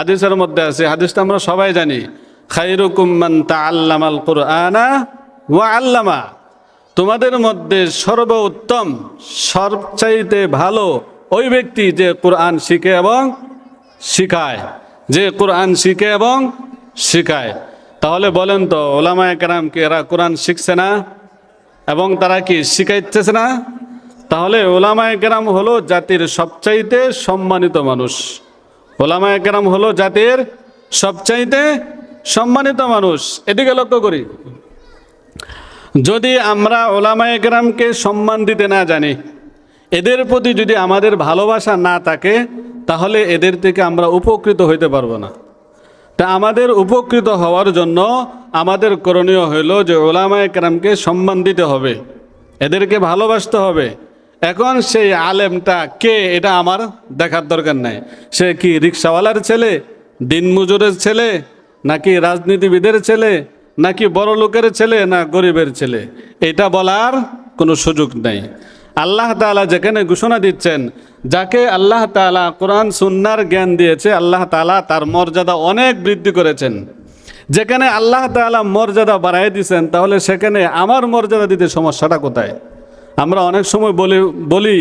হাদিসের মধ্যে আছে, হাদিসটা আমরা সবাই জানি। খাইরুকুম মান তাআল্লামাল কুরআনা ওয়া আল্লামা। তোমাদের মধ্যে সর্বোত্তম, সবচাইতে ভালো ওই ব্যক্তি যে কোরআন শিখে এবং শিখায়। যে কোরআন শিখে এবং শিখায়। তাহলে বলেন তো, ওলামায় কেরাম কি এরা কোরআন শিখছে না? এবং তারা কি শিখাইতেছে না? তাহলে ওলামায় কেরাম হলো জাতির সবচাইতে সম্মানিত মানুষ। ওলামায় কেরাম হলো জাতির সবচাইতে সম্মানিত মানুষ। এদিকে লক্ষ্য করি। যদি আমরা ওলামায় কেরামকে সম্মান দিতে না জানি, এদের প্রতি যদি আমাদের ভালোবাসা না থাকে, তাহলে এদের থেকে আমরা উপকৃত হইতে পারব না। তা আমাদের উপকৃত হওয়ার জন্য আমাদের করণীয় হইল যে ওলামায় কেরামকে সম্মান দিতে হবে। এদেরকে ভালোবাসতে হবে। এখন সেই আলেমটা কে? এটা আমার দেখার দরকার নাই। সে কি রিক্সাওয়ালার ছেলে দিনমজুরের ছেলে, নাকি রাজনীতিবিদের ছেলে, নাকি বড় লোকের ছেলে, না গরিবের ছেলে? এটা বলার কোনো সুযোগ নেই। আল্লাহ তাআলা যেখানে ঘোষণা দিচ্ছেন, যাকে আল্লাহ তাআলা কোরআন, সুন্নার জ্ঞান দিয়েছে, আল্লাহ তাআলা তার মর্যাদা অনেক বৃদ্ধি করেছেন। যেখানে আল্লাহ তাআলা মর্যাদা বাড়াই দিয়েছেন, তাহলে সেখানে আমার মর্যাদা দিতে সমস্যাটা কোথায়? আমরা অনেক সময় বলি বলি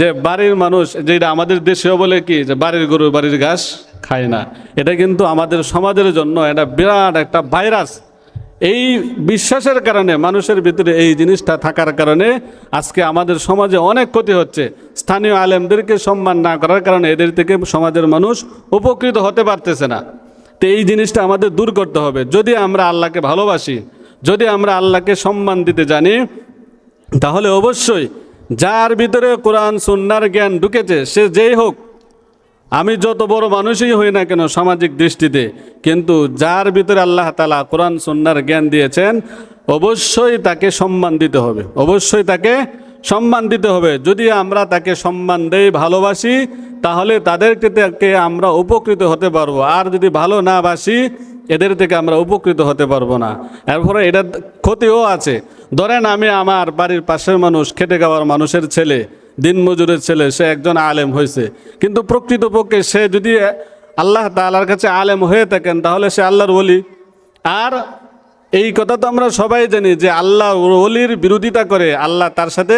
যে বাড়ির মানুষ যেটা আমাদের দেশেও বলে কি, যে বাড়ির গরু, বাড়ির ঘাস খায় না। এটা কিন্তু আমাদের সমাজের জন্য এটা বিরাট একটা ভাইরাস। এই বিশ্বাসের কারণে, মানুষের ভিতরে এই জিনিসটা থাকার কারণে আজকে আমাদের সমাজে অনেক ক্ষতি হচ্ছে। স্থানীয় আলেমদেরকে সম্মান না করার কারণে এদের থেকে সমাজের মানুষ উপকৃত হতে পারতেছে না। তো এই জিনিসটা আমাদের দূর করতে হবে। যদি আমরা আল্লাহকে ভালোবাসি, যদি আমরা আল্লাহকে সম্মান দিতে জানি তাহলে অবশ্যই যার ভিতরে কোরআন, সুন্নার জ্ঞান ঢুকেছে, সে যেই হোক, আমি যত বড় মানুষই হই না কেন সামাজিক দৃষ্টিতে, কিন্তু যার ভিতরে আল্লাহ তালা কোরআন সন্ন্যার জ্ঞান দিয়েছেন, অবশ্যই তাকে সম্মান দিতে হবে। অবশ্যই তাকে সম্মান দিতে হবে। যদি আমরা তাকে সম্মান দেই, ভালোবাসি, তাহলে তাদেরকে থেকে আমরা উপকৃত হতে পারব। আর যদি ভালো না বাসি, এদের থেকে আমরা উপকৃত হতে পারব না। এরপরে এটা ক্ষতিও আছে। ধরেন আমি আমার বাড়ির পাশের মানুষ, খেটে খাওয়ার মানুষের ছেলে, দিনমজুরের ছেলে, সে একজন আলেম হয়েছে। কিন্তু প্রকৃতপক্ষে সে যদি আল্লাহ তালার কাছে আলেম হয়ে থাকেন, তাহলে সে আল্লাহর বলি আর এই কথা তো আমরা সবাই জানি যে আল্লাহ ওলির বিরোধিতা করে, আল্লাহ তার সাথে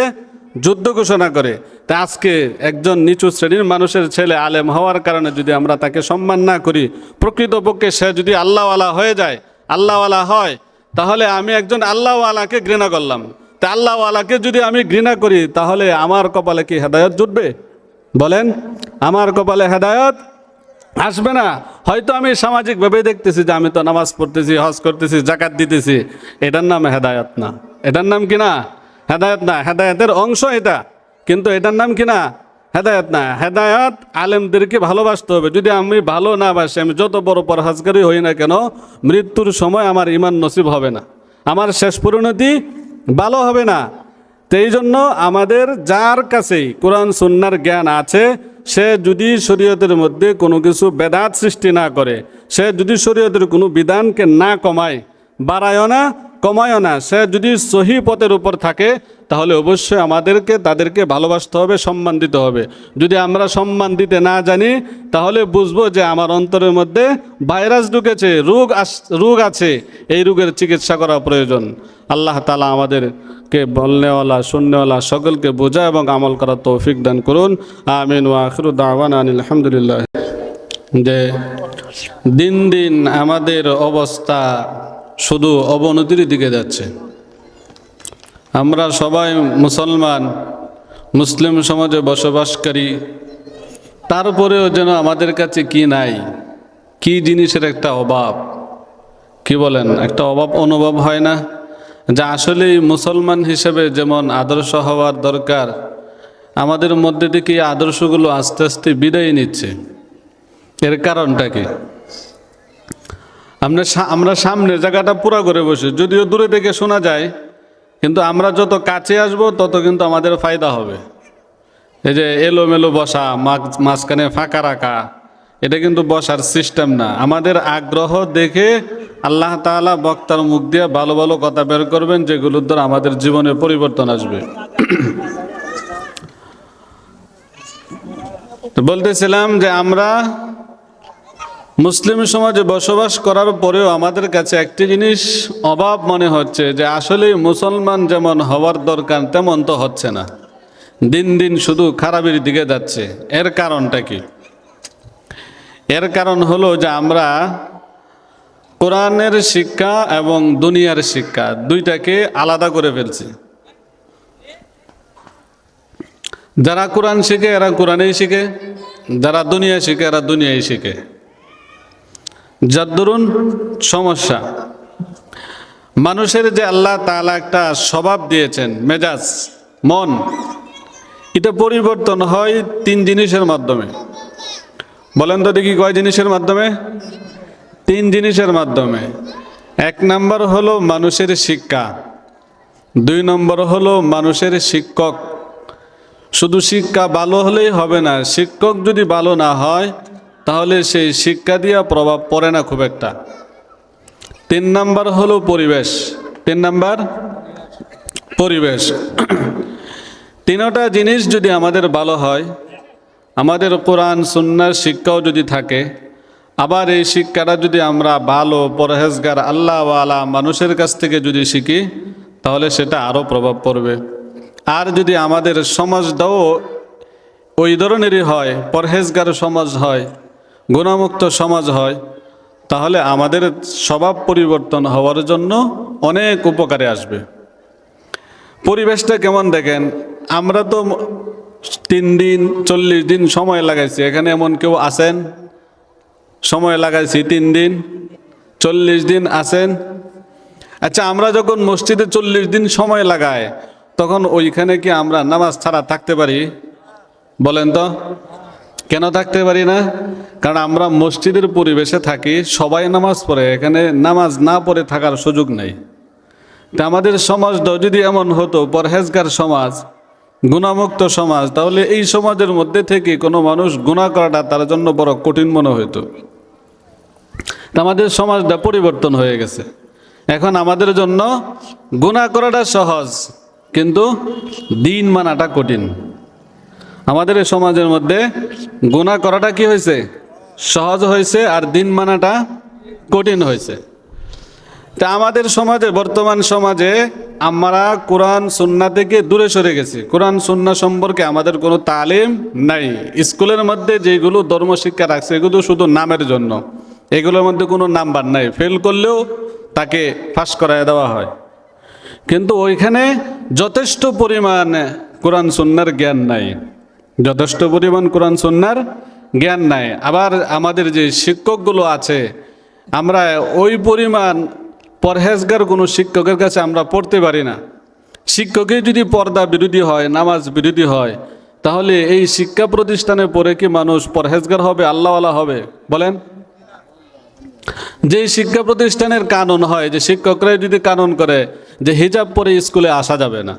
যুদ্ধ ঘোষণা করে। তা আজকে একজন নিচু শ্রেণির মানুষের ছেলে আলেম হওয়ার কারণে যদি আমরা তাকে সম্মান না করি, প্রকৃতপক্ষে সে যদি আল্লাহওয়ালা হয়ে যায়, আল্লাহওয়ালা হয়, তাহলে আমি একজন আল্লাহওয়ালাকে ঘৃণা করলাম। তা আল্লাহওয়ালাকে যদি আমি ঘৃণা করি, তাহলে আমার কপালে কি হেদায়ত জুটবে? বলেন, আমার কপালে হেদায়ত আসবে না। হয়তো আমি সামাজিকভাবে দেখতেছি যে আমি তো নামাজ পড়তেছি, হজ করতেছি জাকাত দিতেছি। এটার নাম হেদায়ত না। এটার নাম কি না? হেদায়ত না। হেদায়তের অংশ এটা। কিন্তু এটার নাম কি না? হেদায়ত না। হেদায়ত আলেমদেরকে ভালোবাসতে হবে। যদি আমি ভালো না বাসি, আমি যত বড় পরহাজকারী হই না কেন, মৃত্যুর সময় আমার ইমান নসিব হবে না। আমার শেষ পরিণতি ভালো হবে না। তো এই জন্য আমাদের যার কাছেই কোরআন, সুন্নার জ্ঞান আছে, সে যদি শরীয়তের মধ্যে কোনো কিছু বেদাত সৃষ্টি না করে, সে যদি শরীয়তের কোনো বিধানকে না কমায়, বাড়ায়ও না, কমায়ও না, সে যদি সহি পথের উপর থাকে, তাহলে অবশ্যই আমাদেরকে, তাদেরকে ভালোবাসতে হবে, সম্মান দিতে হবে। যদি আমরা সম্মান দিতে না জানি, তাহলে বুঝব যে আমার অন্তরের মধ্যে ভাইরাস ঢুকেছে, রোগ আস, রোগ আছে, এই রোগের চিকিৎসা করা প্রয়োজন। আল্লাহ তালা আমাদেরকে বলনেওয়ালা শূন্যওয়ালা সকলকে বোঝা এবং আমল করার তৌফিক দান করুন। আমিন। ওয়া আখিরু দাওয়ানা আলহামদুলিল্লাহ যে দিন দিন আমাদের অবস্থা শুধু অবনতির দিকে যাচ্ছে। আমরা সবাই মুসলমান, মুসলিম সমাজে বসবাসকারী। তারপরেও যেন আমাদের কাছে কি নাই, কি জিনিসের একটা অভাব, কি বলেন, একটা অভাব অনুভব হয় না? যা আসলেই মুসলমান হিসেবে যেমন আদর্শ হওয়ার দরকার, আমাদের মধ্যে থেকে আদর্শগুলো আস্তে আস্তে বিদায় নিচ্ছে। এর কারণটা কি? আমরা আমরা সামনে জায়গাটা পুরা করে বসি, যদিও দূরে থেকে শোনা যায়, কিন্তু আমরা যত কাছে আসব তত কিন্তু আমাদের ফায়দা হবে। এই যে এলোমেলো বসা, মাঝ- মাঝখানে ফাঁকা রাখা এটা কিন্তু বসার সিস্টেম না। আমাদের আগ্রহ দেখে আল্লাহ তাআলা বক্তার মুখ দিয়ে ভালো ভালো কথা বের করবেন, যেগুলোর দ্বারা আমাদের জীবনে পরিবর্তন আসবে। বলতেছিলাম যে আমরা মুসলিম সমাজে বসবাস করার পরেও আমাদের কাছে একটি জিনিস অভাব মনে হচ্ছে, যে আসলে মুসলমান যেমন হওয়ার দরকার, তেমন তো হচ্ছে না। দিন দিন শুধু খারাপের দিকে যাচ্ছে। এর কারণটা কি? এর কারণ হলো যে আমরা কোরআনের শিক্ষা এবং দুনিয়ার শিক্ষা দুইটাকে আলাদা করে ফেলছি। যারা কোরআন শিখে, এরা কোরআনেই শিখে। যারা দুনিয়া শিখে, এরা দুনিয়ায় শিখে। যার দরুন সমস্যা। মানুষের যে আল্লাহ তাআলা একটা স্বভাব দিয়েছেন, মেজাজ, মন, এটা পরিবর্তন হয় তিন জিনিসের মাধ্যমে। বলেন তো দেখি কয় জিনিসের মাধ্যমে? তিন জিনিসের মাধ্যমে। এক নাম্বার হলো মানুষের শিক্ষা। দুই নম্বর হলো মানুষের শিক্ষক। শুধু শিক্ষা ভালো হলেই হবে না, শিক্ষক যদি ভালো না হয়, তাহলে সেই শিক্ষা দিয়া প্রভাব পড়ে না খুব একটা। তিন নাম্বার হলো পরিবেশ। তিন নাম্বার, পরিবেশ। তিনোটা জিনিস যদি আমাদের ভালো হয় আমাদের কোরআন, সুন্নার শিক্ষাও যদি থাকে, আবার এই শিক্ষাটা যদি আমরা ভালো পরহেজগার, আল্লাহওয়ালা মানুষের কাছ থেকে যদি শিখি, তাহলে সেটা আরও প্রভাব পড়বে। আর যদি আমাদের সমাজটাও ওই ধরনেরই হয়, পরহেজগার সমাজ হয়, গুণামুক্ত সমাজ হয়, তাহলে আমাদের স্বভাব পরিবর্তন হওয়ার জন্য অনেক উপকারে আসবে। পরিবেশটা কেমন দেখেন? আমরা তো তিন দিন, চল্লিশ দিন সময় লাগাইছি। এখানে এমন কেউ আছেন? সময় লাগাইছি তিন দিন, চল্লিশ দিন আছেন? আচ্ছা আমরা যখন মসজিদে চল্লিশ দিন সময় লাগাই, তখন ওইখানে কি আমরা নামাজ ছাড়া থাকতে পারি? বলেন তো। কেন থাকতে পারি না? কারণ আমরা মসজিদের পরিবেশে থাকি, সবাই নামাজ পড়ে, এখানে নামাজ না পড়ে থাকার সুযোগ নেই। তা আমাদের সমাজটাও যদি এমন হতো, পরহেজগার সমাজ গুণামুক্ত সমাজ, তাহলে এই সমাজের মধ্যে থেকে কোনো মানুষ গুণা করাটা তার জন্য বড় কঠিন মনে হইতো। আমাদের সমাজটা পরিবর্তন হয়ে গেছে। এখন আমাদের জন্য গুণা করাটা সহজ, কিন্তু দিন মানাটা কঠিন। আমাদের এই সমাজের মধ্যে গুণা করাটা কি হয়েছে? সহজ হয়েছে আর দিন মানাটা কঠিন হয়েছে। তা আমাদের সমাজে, বর্তমান সমাজে আমরা কোরআন, সুন্না থেকে দূরে সরে গেছি। কোরআন, সুন্না সম্পর্কে আমাদের কোনো তালিম নাই। স্কুলের মধ্যে যেগুলো ধর্ম শিক্ষা রাখছে, এগুলো শুধু নামের জন্য। এগুলোর মধ্যে কোনো নাম্বার নাই। ফেল করলেও তাকে ফাঁস করায় দেওয়া হয়। কিন্তু ওইখানে যথেষ্ট পরিমাণ কোরআন, সুন্নার জ্ঞান নাই। যথেষ্ট পরিমাণ কোরআন, সুন্নার জ্ঞান নাই। আবার আমাদের যে শিক্ষকগুলো আছে, আমরা ওই পরিমাণ পরহেজগার কোনো শিক্ষকের কাছে আমরা পড়তে পারি না। শিক্ষকই যদি পর্দা বিরোধী হয়, নামাজ বিরোধী হয়, তাহলে এই শিক্ষা প্রতিষ্ঠানে পড়ে কি মানুষ পরহেজগার হবে, আল্লাহওয়ালা হবে? বলেন। যে শিক্ষা প্রতিষ্ঠানের কানুন হয়, যে শিক্ষকরাই যদি কানুন করে, যে হিজাব পরে স্কুলে আসা যাবে না,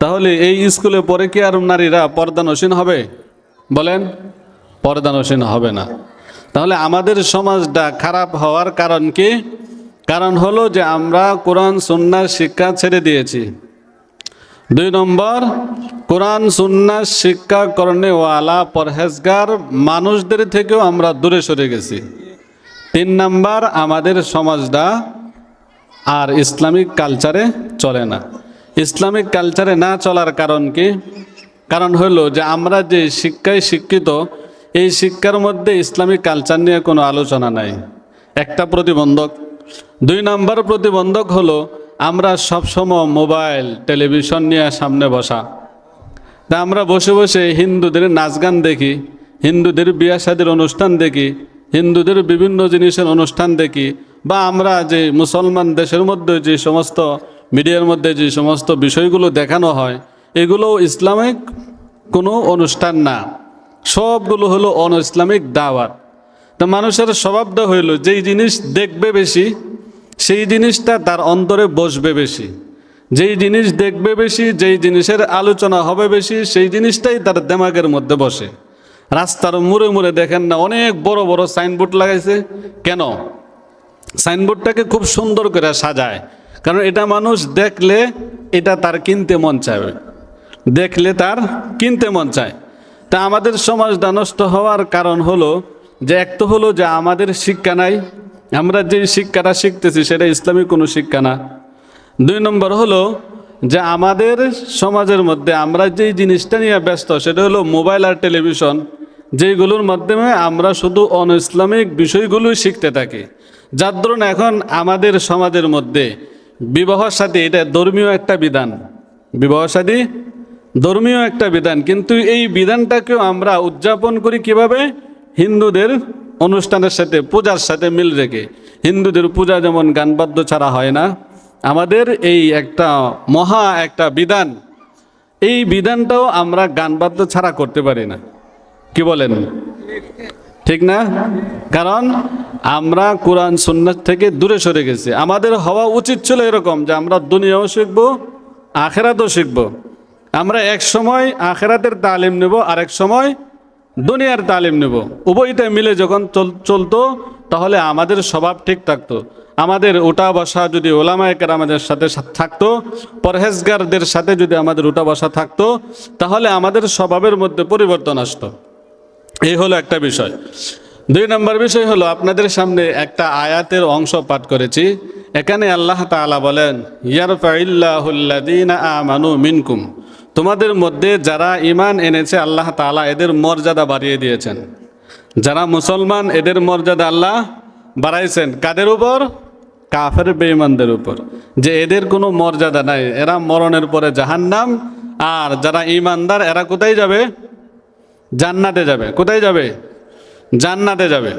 তাহলে এই স্কুলে পরে কি আর নারীরা পর্দানসীন হবে? বলেন পর্দানসীন হবে না। তাহলে আমাদের সমাজটা খারাপ হওয়ার কারণ কি? কারণ হলো যে আমরা কোরআন, সুন্নার শিক্ষা ছেড়ে দিয়েছি। দুই নম্বর, কোরআন, সুন্নার শিক্ষা করণেওয়ালা, পরহেজগার মানুষদের থেকেও আমরা দূরে সরে গেছি। তিন নাম্বার, আমাদের সমাজটা আর ইসলামিক কালচারে চলে না। ইসলামিক কালচারে না চলার কারণ কি? কারণ হলো যে আমরা যে শিক্ষায় শিক্ষিত, এই শিক্ষার মধ্যে ইসলামিক কালচার নিয়ে কোনো আলোচনা নাই। একটা প্রতিবন্ধক দুই নম্বর প্রতিবন্ধক হলো, আমরা সবসময় মোবাইল, টেলিভিশন নিয়ে সামনে বসা। তা আমরা বসে বসে হিন্দুদের নাচ গান দেখি, হিন্দুদের বিয়া শাদির অনুষ্ঠান দেখি, হিন্দুদের বিভিন্ন জিনিসের অনুষ্ঠান দেখি, বা আমরা যে মুসলমান দেশের মধ্যে যে সমস্ত মিডিয়ার মধ্যে যে সমস্ত বিষয়গুলো দেখানো হয় এগুলো ইসলামিক কোনো অনুষ্ঠান না। সবগুলো হলো অন ইসলামিক দাওয়াত। তা মানুষের স্বভাবটা হইল, যেই জিনিস দেখবে বেশি, সেই জিনিসটা তার অন্তরে বসবে বেশি। যেই জিনিস দেখবে বেশি, যেই জিনিসের আলোচনা হবে বেশি, সেই জিনিসটাই তার দেমাগের মধ্যে বসে। রাস্তার মুড়ে মুড়ে দেখেন না, অনেক বড় বড় সাইনবোর্ড লাগাইছে। কেন? সাইনবোর্ডটাকে খুব সুন্দর করে সাজায়। কারণ এটা মানুষ দেখলে এটা তার কিনতে মন চায়। দেখলে তার কিনতে মন চায়। তা আমাদের সমাজটা নষ্ট হওয়ার কারণ হলো যে এক তো হলো যে আমাদের শিক্ষা নাই, আমরা যে শিক্ষাটা শিখতেছি সেটা ইসলামিক কোনো শিক্ষা না। দুই নম্বর হলো যে আমাদের সমাজের মধ্যে আমরা যেই জিনিসটা নিয়ে ব্যস্ত, সেটা হলো মোবাইল আর টেলিভিশন, যেইগুলোর মাধ্যমে আমরা শুধু অন ইসলামিক বিষয়গুলোই শিখতে থাকি। যার ধরুন এখন আমাদের সমাজের মধ্যে বিবাহ সাথী এটা ধর্মীয় একটা বিধান। বিবাহ সাথী ধর্মীয় একটা বিধান, কিন্তু এই বিধানটাকেও আমরা উদযাপন করি কীভাবে? হিন্দুদের অনুষ্ঠানের সাথে, পূজার সাথে মিল রেখে। হিন্দুদের পূজা যেমন গানবাদ্য ছাড়া হয় না, আমাদের এই একটা মহা একটা বিধান। এই বিধানটাও আমরা গানবাদ্য ছাড়া করতে পারি না। কি বলেন? ঠিক না? কারণ আমরা কোরআন সুন্নাত থেকে দূরে সরে গেছি। আমাদের হওয়া উচিত ছিল এরকম যে আমরা দুনিয়াও শিখব, আখেরাতও শিখব। আমরা এক সময় আখেরাতের তালিম নেব আর এক সময় দুনিয়ার তালিম নেব। উভয়টা মিলে যখন চল চলতো, তাহলে আমাদের স্বভাব ঠিক থাকতো। আমাদের উঠা বসা যদি ওলামায়কের আমাদের সাথে থাকতো, পরহেজগারদের সাথে যদি আমাদের উঠা বসা থাকতো, তাহলে আমাদের স্বভাবের মধ্যে পরিবর্তন আসতো। এই হলো একটা বিষয়। দুই নম্বর বিষয় হলো, আপনাদের সামনে একটা আয়াতের অংশ পাঠ করেছি। এখানে আল্লাহ তাআলা বলেন ইয়ারফাইল্লাহুল্লাযীনা আমানু মিনকুম। তোমাদের মধ্যে যারা ঈমান এনেছে, আল্লাহ তালা এদের মর্যাদা বাড়িয়ে দিয়েছেন। যারা মুসলমান, এদের মর্যাদা আল্লাহ বাড়াইছেন। কাদের উপর? কাফের বেঈমানদের উপর। যে এদের কোনো মর্যাদা নাই। এরা মরণের পরে জাহান্নাম। আর যারা ঈমানদার, এরা কোথায় যাবে? জান্নাতে যাবে। কোথায় যাবে? জান্নাতে যাবে।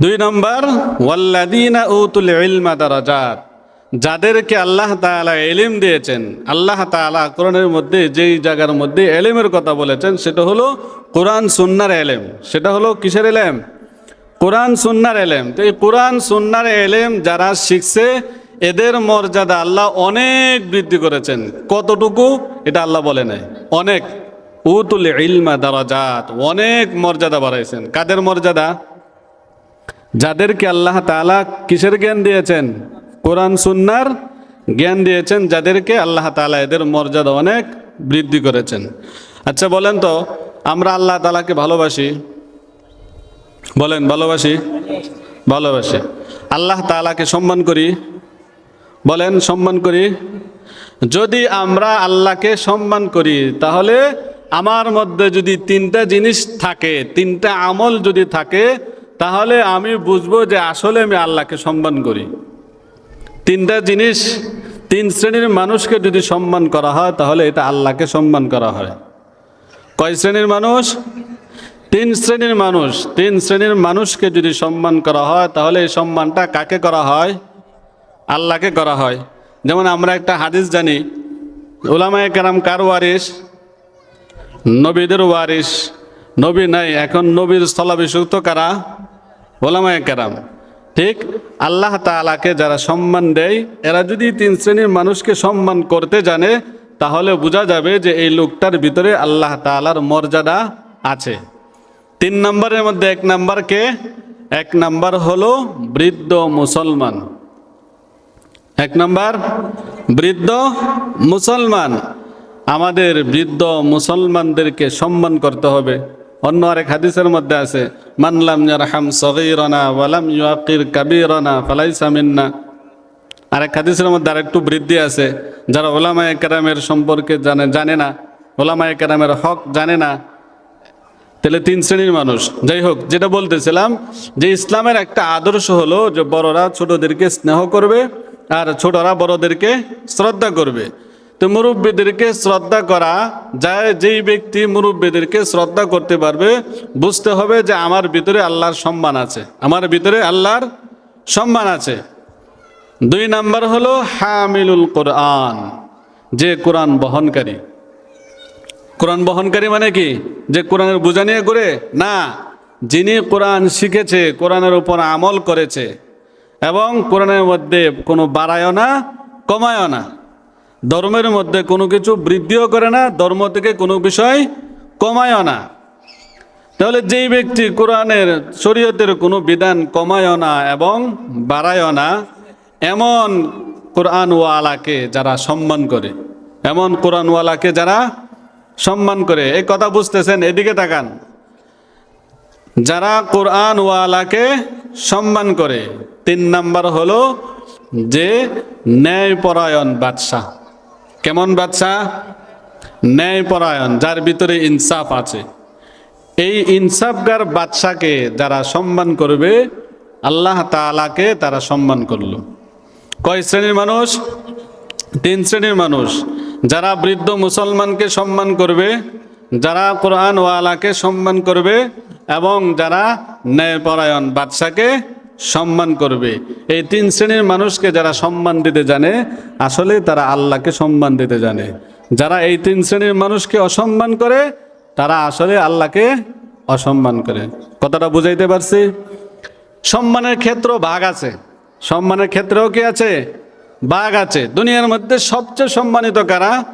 দুই নম্বর ওয়াল্লাদিনা উতুল ইলমা দারাজাত। যাদেরকে আল্লাহ তাআলা এলিম দিয়েছেন, আল্লাহ তাআলা কোরআনের মধ্যে, যেই জায়গার মধ্যে এলিমের কথা বলেছেন, সেটা হলো কোরআন সুন্নার এলেম। সেটা হলো কিসের এলেম? কোরআন সুন্নার এলেম। তো এই কোরআন সুন্নার এলেম যারা শিখছে, এদের মর্যাদা আল্লাহ অনেক বৃদ্ধি করেছেন। কতটুকু? এটা আল্লাহ বলে নাই। অনেক। উতুল ইলমা দারাজাত। অনেক মর্যাদা বাড়াইছেন। কাদের মর্যাদা? যাদেরকে আল্লাহ তাআলা কিসের জ্ঞান দিয়েছেন? কোরআন, সুন্নার জ্ঞান দিয়েছেন যাদেরকে আল্লাহ তাআলা এদের মর্যাদা অনেক বৃদ্ধি করেছেন। আচ্ছা বলেন তো, আমরা আল্লাহ তালাকে ভালোবাসি? বলেন, ভালোবাসি? ভালোবাসি। আল্লাহ তাআলাকে সম্মান করি? বলেন, সম্মান করি? যদি আমরা আল্লাহকে সম্মান করি, তাহলে আমার মধ্যে যদি তিনটা জিনিস থাকে, তিনটা আমল যদি থাকে, তাহলে আমি বুঝব যে আসলে আমি আল্লাহকে সম্মান করি। তিনটা জিনিস তিন শ্রেণির মানুষকে যদি সম্মান করা হয়, তাহলে এটা আল্লাহকে সম্মান করা হয়। কয় শ্রেণির মানুষ? তিন শ্রেণির মানুষ। তিন শ্রেণির মানুষকে যদি সম্মান করা হয়, তাহলে এই সম্মানটা কাকে করা হয়? আল্লাহকে করা হয়। যেমন আমরা একটা হাদিস জানি ওলামায়ে কেরাম কার ওয়ারিস নবীদের ওয়ারিস নবী নাই, এখন নবীর স্থলাভিষিক্ত কারা? ওলামায়ে কেরাম। ঠিক? আল্লাহ তাআলাকে যারা সম্মান দেয়, এরা যদি তিন শ্রেণির মানুষকে সম্মান করতে জানে, তাহলে বোঝা যাবে যে এই লোকটার ভিতরে আল্লাহ তাআলার মর্যাদা আছে। তিন নম্বরের মধ্যে এক নাম্বার কে? এক নাম্বার হলো বৃদ্ধ মুসলমান। এক নাম্বার, বৃদ্ধ মুসলমান। আমাদের বৃদ্ধ মুসলমানদেরকে সম্মান করতে হবে। অন্য আরেক হাদিসের মধ্যে আছে মানলাম ইয়ারহাম সগীরানা ওয়ালাম ইউআকির কাবীরানা ফালাইসা মিন্না। আরেক হাদিসের মধ্যে আরেকটু বৃদ্ধি আছে, যারা ওলামায়ে কেরামের সম্পর্কে জানে জানে না ওলামায়ে কেরামের হক জানে না, তাহলে তিন শ্রেণির মানুষ। যাই হোক, যেটা বলতেছিলাম যে ইসলামের একটা আদর্শ হলো যে বড়রা ছোটদেরকে স্নেহ করবে আর ছোটরা বড়দেরকে শ্রদ্ধা করবে। তো মুরব্বীদেরকে শ্রদ্ধা করা যায়, যেই ব্যক্তি মুরব্বীদেরকে শ্রদ্ধা করতে পারবে, বুঝতে হবে যে আমার ভিতরে আল্লাহর সম্মান আছে। আমার ভিতরে আল্লাহর সম্মান আছে। দুই নাম্বার হলো হামিলুল কোরআন, যে কোরআন বহনকারী। কোরআন বহনকারী মানে কি? যে কোরআনের বোঝা নিয়ে করে না, যিনি কোরআন শিখেছে, কোরআনের উপর আমল করেছে, এবং কোরআনের মধ্যে কোনো বাড়ায়ও না, কমায়ও না। ধর্মের মধ্যে কোনো কিছু বৃদ্ধিও করে না, ধর্ম থেকে কোনো বিষয় কমায়ও না। তাহলে যেই ব্যক্তি কোরআনের, শরীয়তের কোনো বিধান কমায়ও না এবং বাড়ায়ও না, এমন কোরআনওয়ালাকে যারা সম্মান করে, এমন কোরআনওয়ালাকে যারা সম্মান করে, এই কথা বুঝতেছেন, এদিকে তাকান। যারা কোরআন ওয়ালাকে সম্মান করে, তিন নাম্বার হলো যে ন্যায়পরায়ণ বাদশাহ। কেমন বাদশাহ ন্যায়পরায়ণ, যার ভিতরে ইনসাফ আছে। এই ইনসাফগার বাদশাকে যারা সম্মান করবে, আল্লাহ তাআলাকে তারা সম্মান করল। কয় শ্রেণির মানুষ? তিন শ্রেণির মানুষ। যারা বৃদ্ধ মুসলমানকে সম্মান করবে, যারা কোরআন ওয়ালাকে সম্মান করবে, এবং যারা ন্যায়পরায়ণ বাদশাকে সম্মান করবে। এই তিন শ্রেণির মানুষকে যারা সম্মান দিতে জানে, আসলে তারা আল্লাহকে সম্মান দিতে জানে। যারা এই তিন শ্রেণির মানুষকে অসম্মান করে, তারা আসলে আল্লাহকে অসম্মান করে। কথাটা বুঝাইতে পারছি? সম্মানের ক্ষেত্র ভাগ আছে। সম্মানের ক্ষেত্রেও কি আছে? বাঘ আছে। দুনিয়ার মধ্যে সবচেয়ে সম্মানিত কারা?